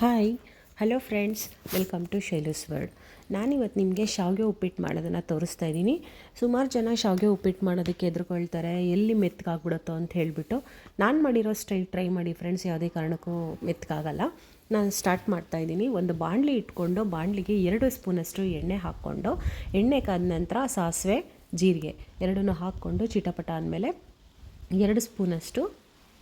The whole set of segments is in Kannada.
Hi hello friends welcome to Shailu's world ನಾನಿವತ್ತು ನಿಮಗೆ ಶಾವಿಗೆ ಉಪ್ಪಿಟ್ಟು ಮಾಡೋದನ್ನು ತೋರಿಸ್ತಾ ಇದ್ದೀನಿ. ಸುಮಾರು ಜನ ಶಾವಿಗೆ ಉಪ್ಪಿಟ್ಟು ಮಾಡೋದಕ್ಕೆ ಎದುರುಕೊಳ್ತಾರೆ. ಎಲ್ಲಿ ಮೆತ್ತಗಾಗ್ಬಿಡುತ್ತೋ ಅಂತ ಹೇಳಿಬಿಟ್ಟು. ನಾನು ಮಾಡಿರೋ ಸ್ಟೈಲ್ ಟ್ರೈ ಮಾಡಿ ಫ್ರೆಂಡ್ಸ್ ಯಾವುದೇ ಕಾರಣಕ್ಕೂ ಮೆತ್ತಗಾಗಲ್ಲ ನಾನು ಸ್ಟಾರ್ಟ್ ಮಾಡ್ತಾ ಇದ್ದೀನಿ. ಒಂದು ಬಾಣಲಿ ಇಟ್ಕೊಂಡು, ಬಾಣಲಿಗೆ ಎರಡು ಸ್ಪೂನಷ್ಟು ಎಣ್ಣೆ ಹಾಕ್ಕೊಂಡು, ಎಣ್ಣೆ ಕಾದ ನಂತರ ಸಾಸಿವೆ, ಜೀರಿಗೆ ಎರಡನ್ನೂ ಹಾಕ್ಕೊಂಡು, ಚಿಟಪಟ ಆದಮೇಲೆ ಎರಡು ಸ್ಪೂನಷ್ಟು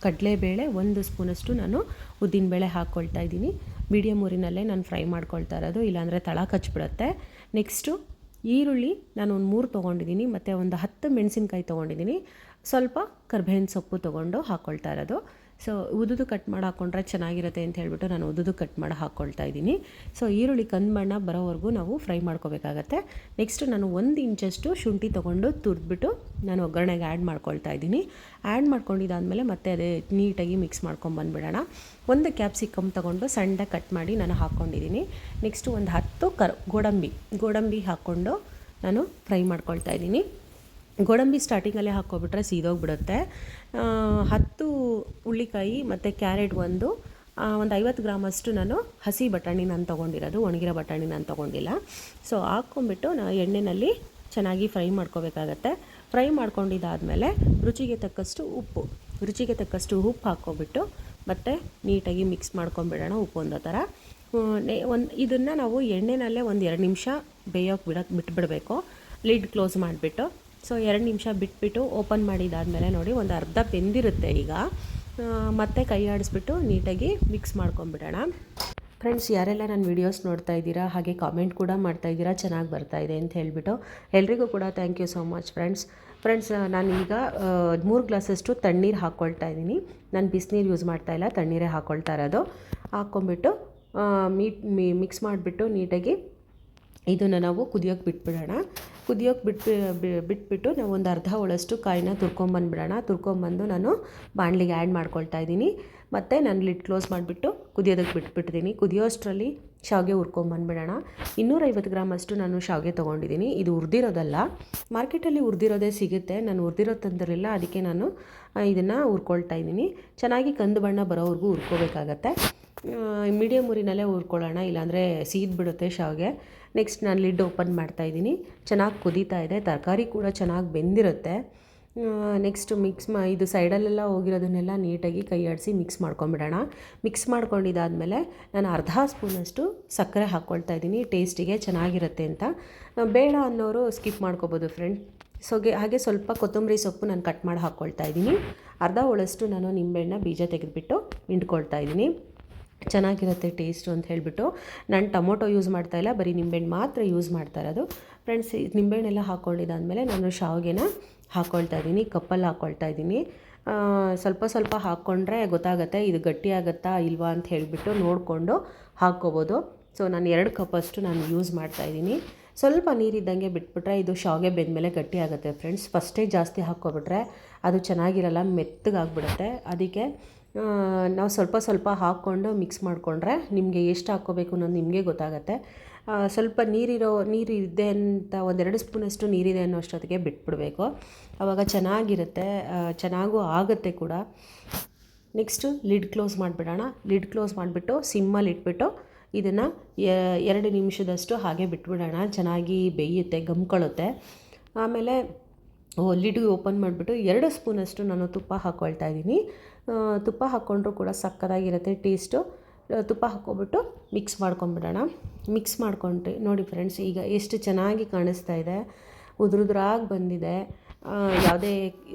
ಕಡಲೆಬೇಳೆ ಒಂದು ಸ್ಪೂನಷ್ಟು ನಾನು ಉದ್ದಿನಬೇಳೆ ಹಾಕ್ಕೊಳ್ತಾ ಇದ್ದೀನಿ. ಮೀಡಿಯಮ್ ಊರಿನಲ್ಲೇ ನಾನು ಫ್ರೈ ಮಾಡ್ಕೊಳ್ತಾ ಇರೋದು, ಇಲ್ಲಾಂದರೆ ತಳ ಕಚ್ಚಿಬಿಡುತ್ತೆ ನೆಕ್ಸ್ಟು ಈರುಳ್ಳಿ ನಾನು ಒಂದು ಮೂರು ತೊಗೊಂಡಿದ್ದೀನಿ, ಮತ್ತು ಒಂದು ಹತ್ತು ಮೆಣಸಿನ್ಕಾಯಿ ತೊಗೊಂಡಿದ್ದೀನಿ. ಸ್ವಲ್ಪ ಕರ್ಬೇವಿನ ಸೊಪ್ಪು ತೊಗೊಂಡು ಹಾಕ್ಕೊಳ್ತಾ ಇರೋದು. ಸೊ ಉದುದು ಕಟ್ ಮಾಡಿ ಹಾಕ್ಕೊಂಡ್ರೆ ಚೆನ್ನಾಗಿರುತ್ತೆ ಅಂತ ಹೇಳ್ಬಿಟ್ಟು ನಾನು ಉದುದು ಕಟ್ ಮಾಡಿ ಹಾಕ್ಕೊಳ್ತಾ ಇದ್ದೀನಿ. ಸೊ ಈರುಳ್ಳಿ ಕಂದು ಬಣ್ಣ ಬರೋವರೆಗೂ ನಾವು ಫ್ರೈ ಮಾಡ್ಕೋಬೇಕಾಗತ್ತೆ. ನೆಕ್ಸ್ಟ್ ನಾನು ಒಂದು ಇಂಚಷ್ಟು ಶುಂಠಿ ತೊಗೊಂಡು ತುರಿದ್ಬಿಟ್ಟು ನಾನು ಒಗ್ಗರಣೆಗೆ ಆ್ಯಡ್ ಮಾಡ್ಕೊಳ್ತಾ ಇದ್ದೀನಿ. ಆ್ಯಡ್ ಮಾಡ್ಕೊಂಡಿದ್ದಾದಮೇಲೆ ಮತ್ತೆ ಅದೇ ನೀಟಾಗಿ ಮಿಕ್ಸ್ ಮಾಡ್ಕೊಂಬಂದ್ಬಿಡೋಣ ಒಂದು ಕ್ಯಾಪ್ಸಿಕಮ್ ತೊಗೊಂಡು ಸಣ್ಣ ಕಟ್ ಮಾಡಿ ನಾನು ಹಾಕ್ಕೊಂಡಿದ್ದೀನಿ ನೆಕ್ಸ್ಟು ಒಂದು ಹತ್ತು ಕರ್, ಗೋಡಂಬಿ ಗೋಡಂಬಿ ಹಾಕ್ಕೊಂಡು ನಾನು ಫ್ರೈ ಮಾಡ್ಕೊಳ್ತಾ ಇದ್ದೀನಿ. ಗೋಡಂಬಿ ಸ್ಟಾರ್ಟಿಂಗಲ್ಲೇ ಹಾಕ್ಕೊಬಿಟ್ರೆ ಸೀದೋಗ್ಬಿಡುತ್ತೆ. ಹತ್ತು ಹುಳ್ಳಿಕಾಯಿ ಮತ್ತು ಕ್ಯಾರೆಟ್ ಒಂದು ಒಂದು ಐವತ್ತು ಗ್ರಾಮಷ್ಟು ನಾನು ಹಸಿ ಬಟಾಣಿ ನಾನು ತೊಗೊಂಡಿರೋದು, ಒಣಗಿರೋ ಬಟಾಣಿ ನಾನು ತೊಗೊಂಡಿಲ್ಲ. ಸೊ ಹಾಕ್ಕೊಂಬಿಟ್ಟು ನಾ ಎಣ್ಣೆಯಲ್ಲಿ ಚೆನ್ನಾಗಿ ಫ್ರೈ ಮಾಡ್ಕೋಬೇಕಾಗತ್ತೆ. ಫ್ರೈ ಮಾಡ್ಕೊಂಡಿದ್ದಾದಮೇಲೆ ರುಚಿಗೆ ತಕ್ಕಷ್ಟು ಉಪ್ಪು, ರುಚಿಗೆ ತಕ್ಕಷ್ಟು ಉಪ್ಪು ಹಾಕ್ಕೊಬಿಟ್ಟು ಮತ್ತು ನೀಟಾಗಿ ಮಿಕ್ಸ್ ಮಾಡ್ಕೊಂಬಿಡೋಣ ಉಪ್ಪು ಒಂದು ಥರ. ಒಂದು, ಇದನ್ನು ನಾವು ಎಣ್ಣೆನಲ್ಲೇ ಒಂದು ಎರಡು ನಿಮಿಷ ಬೇಯೋಕೆ ಬಿಡೋಕೆ, ಬಿಟ್ಬಿಡಬೇಕು. ಲಿಡ್ ಕ್ಲೋಸ್ ಮಾಡಿಬಿಟ್ಟು ಸೊ ಎರಡು ನಿಮಿಷ ಬಿಟ್ಬಿಟ್ಟು ಓಪನ್ ಮಾಡಿದಾದಮೇಲೆ ನೋಡಿ, ಒಂದು ಅರ್ಧ ಬೆಂದಿರುತ್ತೆ ಈಗ. ಮತ್ತೆ ಕೈ ಆಡಿಸ್ಬಿಟ್ಟು ನೀಟಾಗಿ ಮಿಕ್ಸ್ ಮಾಡ್ಕೊಂಬಿಡೋಣ ಫ್ರೆಂಡ್ಸ್ ಯಾರೆಲ್ಲ ನನ್ನ ವೀಡಿಯೋಸ್ ನೋಡ್ತಾ ಇದ್ದೀರಾ, ಹಾಗೆ ಕಾಮೆಂಟ್ ಕೂಡ ಮಾಡ್ತಾ ಇದ್ದೀರಾ, ಚೆನ್ನಾಗಿ ಬರ್ತಾ ಇದೆ ಅಂತ ಹೇಳಿಬಿಟ್ಟು ಎಲ್ರಿಗೂ ಕೂಡ thank you so much friends friends ನಾನು ಈಗ ಮೂರು ಗ್ಲಾಸಷ್ಟು ತಣ್ಣೀರು ಹಾಕ್ಕೊಳ್ತಾ ಇದ್ದೀನಿ. ನಾನು ಬಿಸಿನೀರು ಯೂಸ್ ಮಾಡ್ತಾ ಇಲ್ಲ, ತಣ್ಣೀರೇ ಹಾಕ್ಕೊಳ್ತಾ ಇರೋದು. ಹಾಕ್ಕೊಂಬಿಟ್ಟು ಮೀಟ್ ಮಿಕ್ಸ್ ಮಾಡಿಬಿಟ್ಟು ನೀಟಾಗಿ ಇದನ್ನು ನಾವು ಕುದಿಯೋಕ್ಕೆ ಬಿಟ್ಬಿಡೋಣ. ಕುದಿಯೋಕ್ಕೆ ಬಿಟ್ಟು ಬಿಟ್ಬಿಟ್ಟು ನಾವು ಒಂದು ಅರ್ಧ ಒಳಷ್ಟು ಕಾಯಿನ ತುರ್ಕೊಂಬಂದ್ಬಿಡೋಣ ತುರ್ಕೊಂಬಂದು ನಾನು ಬಾಣಲಿಗೆ ಆ್ಯಡ್ ಮಾಡ್ಕೊಳ್ತಾ ಇದ್ದೀನಿ. ಮತ್ತು ನಾನು ಲಿಡ್ ಕ್ಲೋಸ್ ಮಾಡಿಬಿಟ್ಟು ಕುದಿಯೋದಕ್ಕೆ ಬಿಟ್ಬಿಟ್ಟಿದ್ದೀನಿ ಕುದಿಯೋಷ್ಟರಲ್ಲಿ ಶಾವಿಗೆ ಹುರ್ಕೊಂಬಂದ್ಬಿಡೋಣ ಇನ್ನೂರೈವತ್ತು ಗ್ರಾಮ್ ಅಷ್ಟು ನಾನು ಶಾವಿಗೆ ತೊಗೊಂಡಿದ್ದೀನಿ ಇದು ಹುರಿದಿರೋದಲ್ಲ. ಮಾರ್ಕೆಟಲ್ಲಿ ಹುರಿದಿರೋದೇ ಸಿಗುತ್ತೆ. ನಾನು ಹುರಿದಿರೋದು ತಂದಿರಲಿಲ್ಲ. ಅದಕ್ಕೆ ನಾನು ಇದನ್ನು ಹುರ್ಕೊಳ್ತಾ ಇದ್ದೀನಿ. ಚೆನ್ನಾಗಿ ಕಂದು ಬಣ್ಣ ಬರೋವರೆಗೂ ಹುರ್ಕೋಬೇಕಾಗತ್ತೆ. ಮೀಡಿಯಮ್ ಊರಿನಲ್ಲೇ ಹುರ್ಕೊಳ್ಳೋಣ ಇಲ್ಲಾಂದರೆ ಸೀದ್ ಬಿಡುತ್ತೆ ಶಾವಿಗೆ. ನೆಕ್ಸ್ಟ್ ನಾನು ಲಿಡ್ ಓಪನ್ ಮಾಡ್ತಾಯಿದ್ದೀನಿ ಚೆನ್ನಾಗಿ ಕುದೀತಾ ಇದೆ, ತರಕಾರಿ ಕೂಡ ಚೆನ್ನಾಗಿ ಬೆಂದಿರುತ್ತೆ. ನೆಕ್ಸ್ಟ್ ಮಿಕ್ಸ್ ಮಾ, ಇದು ಸೈಡಲ್ಲೆಲ್ಲ ಹೋಗಿರೋದನ್ನೆಲ್ಲ ನೀಟಾಗಿ ಕೈ ಆಡಿಸಿ ಮಿಕ್ಸ್ ಮಾಡ್ಕೊಂಬಿಡೋಣ. ಮಿಕ್ಸ್ ಮಾಡ್ಕೊಂಡಿದ್ದಾದಮೇಲೆ ನಾನು ಅರ್ಧ ಸ್ಪೂನಷ್ಟು ಸಕ್ಕರೆ ಹಾಕ್ಕೊಳ್ತಾ ಇದ್ದೀನಿ ಟೇಸ್ಟಿಗೆ ಚೆನ್ನಾಗಿರುತ್ತೆ ಅಂತ. ಬೇಡ ಅನ್ನೋರು ಸ್ಕಿಪ್ ಮಾಡ್ಕೋಬೋದು ಫ್ರೆಂಡ್ ಸೊಗೆ ಹಾಗೆ ಸ್ವಲ್ಪ ಕೊತ್ತಂಬರಿ ಸೊಪ್ಪು ನಾನು ಕಟ್ ಮಾಡಿ ಹಾಕ್ಕೊಳ್ತಾ ಇದ್ದೀನಿ. ಅರ್ಧ ಒಳಷ್ಟು ನಾನು ನಿಂಬೆಹಣ್ಣ ಬೀಜ ತೆಗೆದುಬಿಟ್ಟು ಹಿಂಡ್ಕೊಳ್ತಾ ಇದ್ದೀನಿ. ಚೆನ್ನಾಗಿರುತ್ತೆ ಟೇಸ್ಟು ಅಂತ ಹೇಳಿಬಿಟ್ಟು ನಾನು ಟೊಮೊಟೊ ಯೂಸ್ ಮಾಡ್ತಾ ಇಲ್ಲ, ಬರೀ ನಿಂಬೆಹಣ್ಣು ಮಾತ್ರ ಯೂಸ್ ಮಾಡ್ತಾ ಇರೋದು. ಫ್ರೆಂಡ್ಸ್ ನಿಂಬೆಹಣ್ಣೆಲ್ಲ ಹಾಕ್ಕೊಂಡಿದ್ದಾದಮೇಲೆ ನಾನು ಶಾವಿಗೆನ ಹಾಕ್ಕೊಳ್ತಾ ಇದ್ದೀನಿ, ಕಪ್ಪಲ್ಲಿ ಹಾಕ್ಕೊಳ್ತಾ ಇದ್ದೀನಿ. ಸ್ವಲ್ಪ ಸ್ವಲ್ಪ ಹಾಕ್ಕೊಂಡ್ರೆ ಗೊತ್ತಾಗುತ್ತೆ ಇದು ಗಟ್ಟಿ ಆಗುತ್ತಾ ಇಲ್ವಾ ಅಂತ ಹೇಳಿಬಿಟ್ಟು ನೋಡಿಕೊಂಡು ಹಾಕ್ಕೋಬೋದು. ಸೊ ನಾನು ಎರಡು ಕಪ್ಪಷ್ಟು ನಾನು ಯೂಸ್ ಮಾಡ್ತಾ ಇದ್ದೀನಿ. ಸ್ವಲ್ಪ ನೀರಿದ್ದಂಗೆ ಬಿಟ್ಬಿಟ್ರೆ ಇದು ಶಾವಿಗೆ ಬೆಂದಮೇಲೆ ಗಟ್ಟಿ ಆಗುತ್ತೆ ಫ್ರೆಂಡ್ಸ್ ಫಸ್ಟೇ ಜಾಸ್ತಿ ಹಾಕ್ಕೊಬಿಟ್ರೆ ಅದು ಚೆನ್ನಾಗಿರಲ್ಲ, ಮೆತ್ತಗಾಗ್ಬಿಡುತ್ತೆ. ಅದಕ್ಕೆ ನಾವು ಸ್ವಲ್ಪ ಸ್ವಲ್ಪ ಹಾಕ್ಕೊಂಡು ಮಿಕ್ಸ್ ಮಾಡಿಕೊಂಡ್ರೆ ನಿಮಗೆ ಎಷ್ಟು ಹಾಕ್ಕೋಬೇಕು ಅನ್ನೋದು ನಿಮಗೆ ಗೊತ್ತಾಗುತ್ತೆ. ಸ್ವಲ್ಪ ನೀರಿರೋ ನೀರು ಇದೆ ಅಂತ ಒಂದೆರಡು ಸ್ಪೂನಷ್ಟು ನೀರಿದೆ ಅನ್ನೋ ಅಷ್ಟೊತ್ತಿಗೆ ಬಿಟ್ಬಿಡಬೇಕು. ಆವಾಗ ಚೆನ್ನಾಗಿರುತ್ತೆ ಚೆನ್ನಾಗೂ ಆಗುತ್ತೆ ಕೂಡ. ನೆಕ್ಸ್ಟು ಲಿಡ್ ಕ್ಲೋಸ್ ಮಾಡಿಬಿಡೋಣ. ಲಿಡ್ ಕ್ಲೋಸ್ ಮಾಡಿಬಿಟ್ಟು ಸಿಮ್ಮಲ್ಲಿ ಇಟ್ಬಿಟ್ಟು ಇದನ್ನು ಎರಡು ನಿಮಿಷದಷ್ಟು ಹಾಗೆ ಬಿಟ್ಬಿಡೋಣ. ಚೆನ್ನಾಗಿ ಬೇಯುತ್ತೆ ಗಮ್ಕೊಳ್ಳುತ್ತೆ ಆಮೇಲೆ ಲಿಡ್ ಓಪನ್ ಮಾಡಿಬಿಟ್ಟು ಎರಡು ಸ್ಪೂನಷ್ಟು ನಾನು ತುಪ್ಪ ಹಾಕ್ಕೊಳ್ತಾ ಇದ್ದೀನಿ. ತುಪ್ಪ ಹಾಕ್ಕೊಂಡ್ರೂ ಕೂಡ ಸಕ್ಕತ್ತಾಗಿರುತ್ತೆ ಟೇಸ್ಟು. ತುಪ್ಪ ಹಾಕ್ಕೊಬಿಟ್ಟು ಮಿಕ್ಸ್ ಮಾಡ್ಕೊಂಬಿಡೋಣ. ಮಿಕ್ಸ್ ಮಾಡ್ಕೊಂಡ್ರಿ ನೋಡಿ ಫ್ರೆಂಡ್ಸ್, ಈಗ ಎಷ್ಟು ಚೆನ್ನಾಗಿ ಕಾಣಿಸ್ತಾ ಇದೆ. ಉದುರುದ್ರಾಗಿ ಬಂದಿದೆ. ಯಾವುದೇ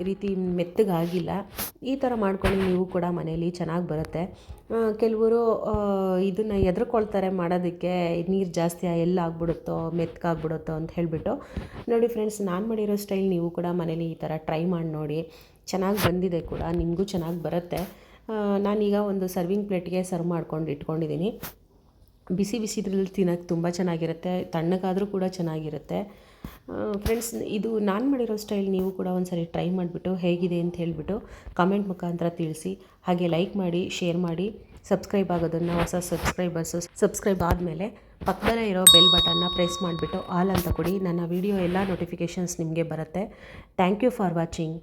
ರೀತಿ ಮೆತ್ತಗಾಗಿಲ್ಲ. ಈ ಥರ ಮಾಡ್ಕೊಂಡು ನೀವು ಕೂಡ ಮನೇಲಿ ಚೆನ್ನಾಗಿ ಬರುತ್ತೆ. ಕೆಲವರು ಇದನ್ನು ಎದ್ರುಕೊಳ್ತಾರೆ ಮಾಡೋದಕ್ಕೆ, ನೀರು ಜಾಸ್ತಿ ಎಲ್ಲ ಆಗ್ಬಿಡುತ್ತೋ ಮೆತ್ತಗಾಗ್ಬಿಡುತ್ತೋ ಅಂತ ಹೇಳಿಬಿಟ್ಟು. ನೋಡಿ ಫ್ರೆಂಡ್ಸ್, ನಾನು ಮಾಡಿರೋ ಸ್ಟೈಲ್ ನೀವು ಕೂಡ ಮನೇಲಿ ಈ ಥರ ಟ್ರೈ ಮಾಡಿ ನೋಡಿ. ಚೆನ್ನಾಗಿ ಬಂದಿದೆ ಕೂಡ, ನಿಮಗೂ ಚೆನ್ನಾಗಿ ಬರುತ್ತೆ. ನಾನೀಗ ಒಂದು ಸರ್ವಿಂಗ್ ಪ್ಲೇಟ್ಗೆ ಸರ್ವ್ ಮಾಡ್ಕೊಂಡು ಇಟ್ಕೊಂಡಿದ್ದೀನಿ ಬಿಸಿ ಬಿಸಿದ್ರಲ್ಲಿ ತಿನ್ನೋಕ್ಕೆ ತುಂಬ ಚೆನ್ನಾಗಿರುತ್ತೆ, ತಣ್ಣಗಾದರೂ ಕೂಡ ಚೆನ್ನಾಗಿರುತ್ತೆ. ಫ್ರೆಂಡ್ಸ್ ಇದು ನಾನು ಮಾಡಿರೋ ಸ್ಟೈಲ್ ನೀವು ಕೂಡ ಒಂದು ಸರಿ ಟ್ರೈ ಮಾಡಿಬಿಟ್ಟು ಹೇಗಿದೆ ಅಂತ ಹೇಳಿಬಿಟ್ಟು ಕಾಮೆಂಟ್ ಮುಖಾಂತರ ತಿಳಿಸಿ. ಹಾಗೆ ಲೈಕ್ ಮಾಡಿ ಶೇರ್ ಮಾಡಿ ಸಬ್ಸ್ಕ್ರೈಬ್ ಆಗೋದನ್ನು ಹೊಸ ಸಬ್ಸ್ಕ್ರೈಬರ್ಸು ಸಬ್ಸ್ಕ್ರೈಬ್ ಆದಮೇಲೆ ಪಕ್ಕದಲ್ಲೇ ಇರೋ ಬೆಲ್ ಬಟನ್ನ ಪ್ರೆಸ್ ಮಾಡಿಬಿಟ್ಟು ಆಲ್ ಅಂತ ಕೊಡಿ. ನನ್ನ ವೀಡಿಯೋ ಎಲ್ಲ ನೋಟಿಫಿಕೇಷನ್ಸ್ ನಿಮಗೆ ಬರುತ್ತೆ. Thank you for watching